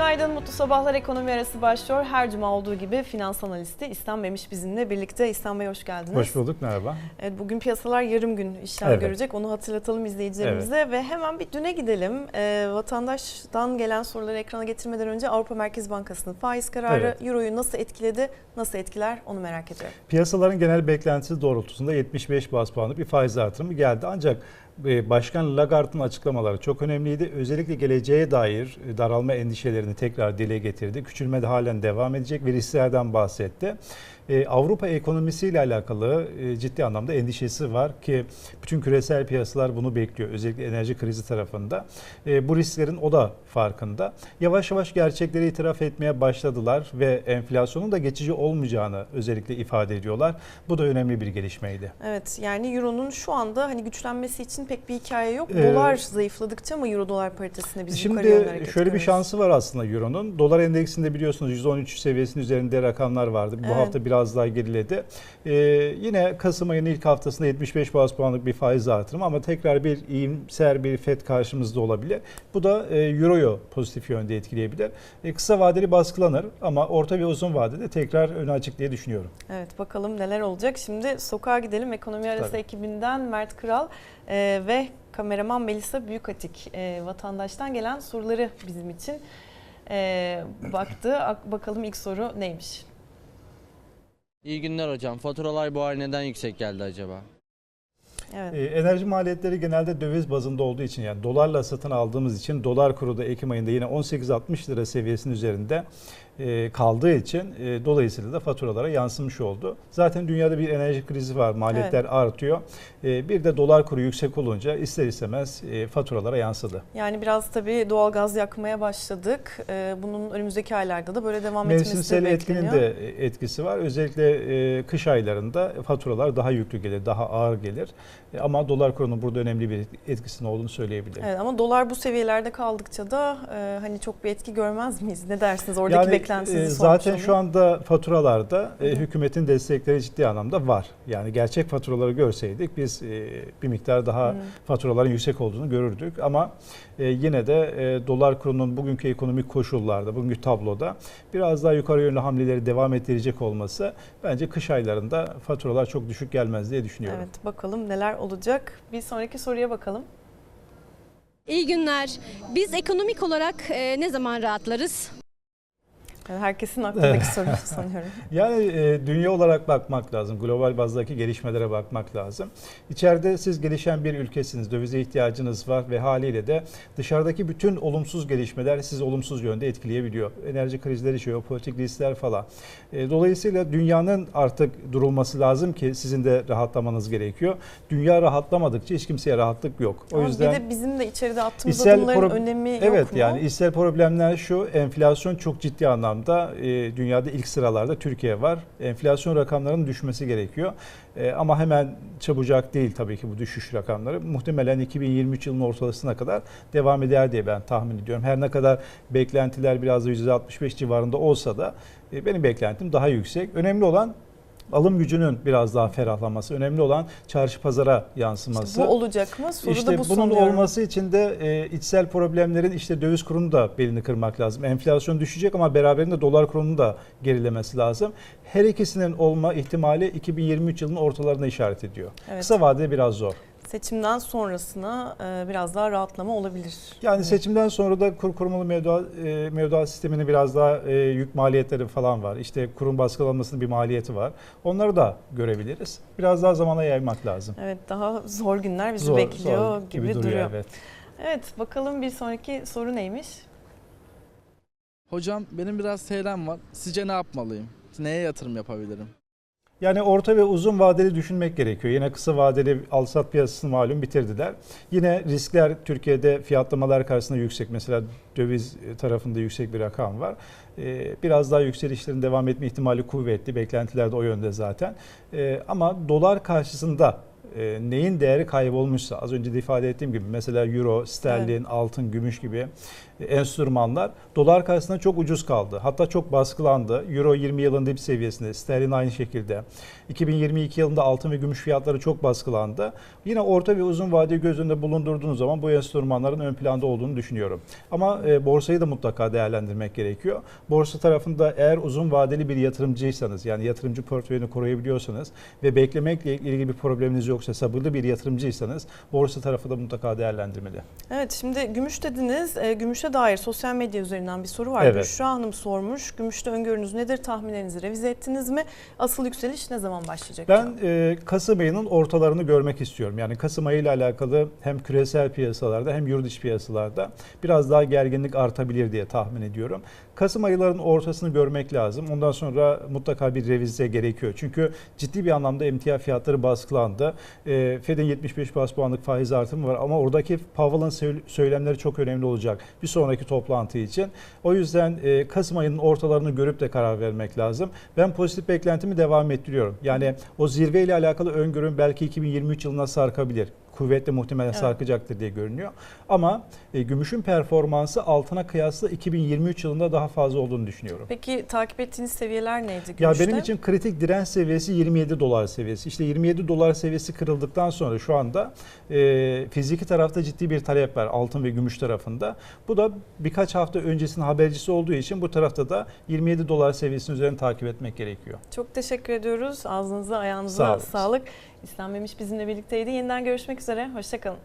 Günaydın, mutlu sabahlar. Ekonomi arası başlıyor. Her cuma olduğu gibi finans analisti İslam Memiş bizimle birlikte. İslam Bey hoş geldiniz. Hoş bulduk, merhaba. Evet, bugün piyasalar yarım gün işlem Evet. görecek. Onu hatırlatalım izleyicilerimize ve hemen bir düne gidelim. Ee, vatandaştan gelen soruları ekrana getirmeden önce Avrupa Merkez Bankası'nın faiz kararı Evet. Euro'yu nasıl etkiledi, nasıl etkiler onu merak ediyorum. Piyasaların genel beklentisi doğrultusunda 75 bas puanlık bir faiz artırımı geldi. Ancak e, Başkan Lagarde'ın açıklamaları çok önemliydi. Özellikle geleceğe dair e, daralma endişelerini tekrar dile getirdi. Küçülme de halen devam edecek ve risklerden bahsetti. E, Avrupa ekonomisiyle alakalı e, ciddi anlamda endişesi var ki bütün küresel piyasalar bunu bekliyor. Özellikle enerji krizi tarafında. E, bu risklerin o da farkında. Yavaş yavaş gerçekleri itiraf etmeye başladılar ve enflasyonun da geçici olmayacağını özellikle ifade ediyorlar. Bu da önemli bir gelişmeydi. Evet yani Euro'nun şu anda hani güçlenmesi için pek bir hikaye yok. Ee, Dolar zayıfladıkça mı Euro dolar paritesinde biz yukarı Şimdi hareket şöyle bir görüyoruz? şansı var aslında Euro'nun. Dolar endeksinde biliyorsunuz 113 seviyesinin üzerinde rakamlar vardı. Bu Evet. hafta biraz daha geriledi. Ee, yine Kasım ayının ilk haftasında 75 bas puanlık bir faiz artırımı ama tekrar bir iyimser bir FED karşımızda olabilir. Bu da e, Euro'yu pozitif yönde etkileyebilir. E, kısa vadeli baskılanır ama orta ve uzun vadede tekrar öne açık diye düşünüyorum. Evet bakalım neler olacak. Şimdi sokağa gidelim. Ekonomi arası Tabii. ekibinden Mert Kral e, ve kameraman Melisa Büyükatik e, vatandaştan gelen soruları bizim için e, baktı. Ak- Bakalım ilk soru neymiş? İyi günler hocam. Faturalar bu ay neden yüksek geldi acaba? Evet. E, enerji maliyetleri genelde döviz bazında olduğu için yani dolarla satın aldığımız için dolar kuru da Ekim ayında yine 18-60 lira seviyesinin üzerinde kaldığı için e, dolayısıyla da faturalara yansımış oldu. Zaten dünyada bir enerji krizi var. Maliyetler artıyor. E, bir de dolar kuru yüksek olunca ister istemez e, faturalara yansıdı. Yani biraz tabii doğal gaz yakmaya başladık. E, bunun önümüzdeki aylarda da böyle devam etmesi Mevsimsel etkinin bekleniyor. de etkisi var. Özellikle e, kış aylarında faturalar daha yüklü gelir, daha ağır gelir. E, ama dolar kurunun burada önemli bir etkisinin olduğunu söyleyebilirim. Evet ama dolar bu seviyelerde kaldıkça da e, hani çok bir etki görmez miyiz? Ne dersiniz? Oradaki Yani, beklentinizi e, sormuş Zaten şu anda faturalarda e, hükümetin destekleri ciddi anlamda var. Yani gerçek faturaları görseydik biz e, bir miktar daha Hı. faturaların yüksek olduğunu görürdük. Ama e, yine de e, dolar kurunun bugünkü ekonomik koşullarda, bugünkü tabloda biraz daha yukarı yönlü hamleleri devam ettirecek olması bence kış aylarında faturalar çok düşük gelmez diye düşünüyorum. Evet bakalım neler olacak. Bir sonraki soruya bakalım. İyi günler. Biz ekonomik olarak e, ne zaman rahatlarız? Yani herkesin aklındaki soru sanıyorum. Yani e, dünya olarak bakmak lazım. Global bazdaki gelişmelere bakmak lazım. İçeride siz gelişen bir ülkesiniz. Dövize ihtiyacınız var ve haliyle de dışarıdaki bütün olumsuz gelişmeler sizi olumsuz yönde etkileyebiliyor. Enerji krizleri, jeopolitik riskler falan. E, dolayısıyla dünyanın artık durulması lazım ki sizin de rahatlamanız gerekiyor. Dünya rahatlamadıkça hiç kimseye rahatlık yok. O Ama yüzden bir de bizim de içeride attığımız adımların pro- önemi yok Evet mu? yani içsel problemler şu enflasyon çok ciddi anlamda e, dünyada ilk sıralarda Türkiye var. Enflasyon rakamlarının düşmesi gerekiyor. E, ama hemen çabucak değil tabii ki bu düşüş rakamları. Muhtemelen 2023 yılının ortalasına kadar devam eder diye ben tahmin ediyorum. Her ne kadar beklentiler biraz da %65 civarında olsa da e, benim beklentim daha yüksek. Önemli olan alım gücünün biraz daha ferahlaması. Önemli olan çarşı pazara yansıması. İşte bu olacak mı? Soru İşte da bu bunun sanıyorum. olması için de e, içsel problemlerin işte döviz kurunu da belini kırmak lazım. Enflasyon düşecek ama beraberinde dolar kurunun da gerilemesi lazım. Her ikisinin olma ihtimali 2023 yılının ortalarına işaret ediyor. Evet. Kısa vadede biraz zor. Seçimden sonrasına e, biraz daha rahatlama olabilir. Yani seçimden sonra da kur korumalı mevduat, e, mevduat sisteminin biraz daha e, yük maliyetleri falan var. İşte kurun baskılanmasının bir maliyeti var. Onları da görebiliriz. Biraz daha zamana yaymak lazım. Evet daha zor günler bizi Zor- bekliyor zor gibi, duruyor. Evet. Evet bakalım bir sonraki soru neymiş? Hocam benim biraz seyrem var. Sizce ne yapmalıyım? Neye yatırım yapabilirim? Yani orta ve uzun vadeli düşünmek gerekiyor. Yine kısa vadeli alsat piyasasını malum bitirdiler. Yine riskler Türkiye'de fiyatlamalar karşısında yüksek. Mesela döviz tarafında yüksek bir rakam var. Ee, Biraz daha yükselişlerin devam etme ihtimali kuvvetli. Beklentiler de o yönde zaten. Ee, Ama dolar karşısında e, neyin değeri kaybolmuşsa az önce de ifade ettiğim gibi mesela euro, sterlin, altın, gümüş gibi enstrümanlar dolar karşısında çok ucuz kaldı. Hatta çok baskılandı. Euro 20 yılın dip seviyesinde, sterlin aynı şekilde. 2022 yılında altın ve gümüş fiyatları çok baskılandı. Yine orta ve uzun vadeyi göz önünde bulundurduğunuz zaman bu enstrümanların ön planda olduğunu düşünüyorum. Ama e, borsayı da mutlaka değerlendirmek gerekiyor. Borsa tarafında eğer uzun vadeli bir yatırımcıysanız yani yatırımcı portföyünü koruyabiliyorsanız ve beklemekle ilgili bir probleminiz yoksa sabırlı bir yatırımcıysanız borsa tarafı da mutlaka değerlendirmeli. Evet şimdi gümüş dediniz. E, gümüşe dair sosyal medya üzerinden bir soru var. Evet. Büşra Hanım sormuş. Gümüşte öngörünüz nedir? Tahminlerinizi revize ettiniz mi? Asıl yükseliş ne zaman başlayacak? Ben e, Kasım ayının ortalarını görmek istiyorum. Yani Kasım ayı ile alakalı hem küresel piyasalarda hem yurt dışı piyasalarda biraz daha gerginlik artabilir diye tahmin ediyorum. Kasım aylarının ortasını görmek lazım. Ondan sonra mutlaka bir revize gerekiyor. Çünkü ciddi bir anlamda emtia fiyatları baskılandı. E, Fed'in 75 bas puanlık faiz artımı var ama oradaki Powell'ın söyle- söylemleri çok önemli olacak bir sonraki toplantı için. O yüzden e, Kasım ayının ortalarını görüp de karar vermek lazım. Ben pozitif beklentimi devam ettiriyorum. Yani o zirve ile alakalı öngörüm belki 2023 yılına sarkabilir. Kuvvetle muhtemelen Evet. sarkacaktır diye görünüyor. Ama e, gümüşün performansı altına kıyasla 2023 yılında daha fazla olduğunu düşünüyorum. Peki takip ettiğiniz seviyeler neydi Ya gümüşte? benim için kritik direnç seviyesi 27 dolar seviyesi. İşte 27 dolar seviyesi kırıldıktan sonra şu anda e, fiziki tarafta ciddi bir talep var altın ve gümüş tarafında. Bu da birkaç hafta öncesinin habercisi olduğu için bu tarafta da 27 dolar seviyesinin üzerine takip etmek gerekiyor. Çok teşekkür ediyoruz. Ağzınıza Sağ ayağınıza olun. sağlık. İslam Memiş bizimle birlikteydi. Yeniden görüşmek üzere. Hoşçakalın.